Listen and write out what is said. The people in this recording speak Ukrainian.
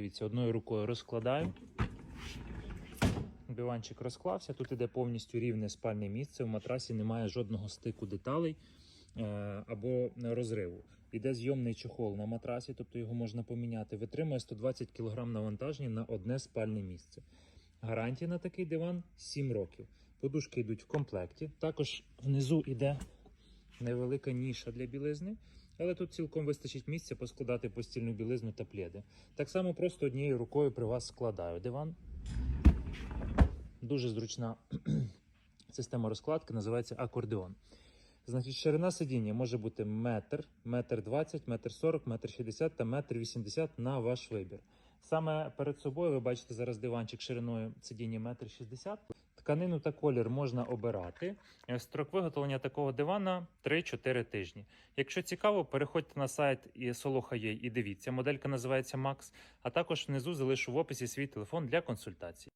Дивіться, одною рукою розкладаю. Диванчик розклався. Тут іде повністю рівне спальне місце. В матрасі немає жодного стику деталей е, або розриву. Іде зйомний чохол на матрасі, тобто його можна поміняти. Витримує 120 кг навантаження на одне спальне місце. Гарантія на такий диван 7 років. Подушки йдуть в комплекті. Також внизу йде невелика ніша для білизни, але тут цілком вистачить місця поскладати постільну білизну та пледи. Так само просто однією рукою при вас складаю диван. Дуже зручна система розкладки, називається акордеон. Значить, ширина сидіння може бути метр, метр 20, метр 40, метр 60 та метр 80 на ваш вибір. Саме перед собою ви бачите зараз диванчик шириною сидіння метр 60. Тканину та колір можна обирати. Е, Строк виготовлення такого дивана 3-4 тижні. Якщо цікаво, переходьте на сайт і Solo.ua і дивіться. Моделька називається Max, а також внизу залишу в описі свій телефон для консультацій.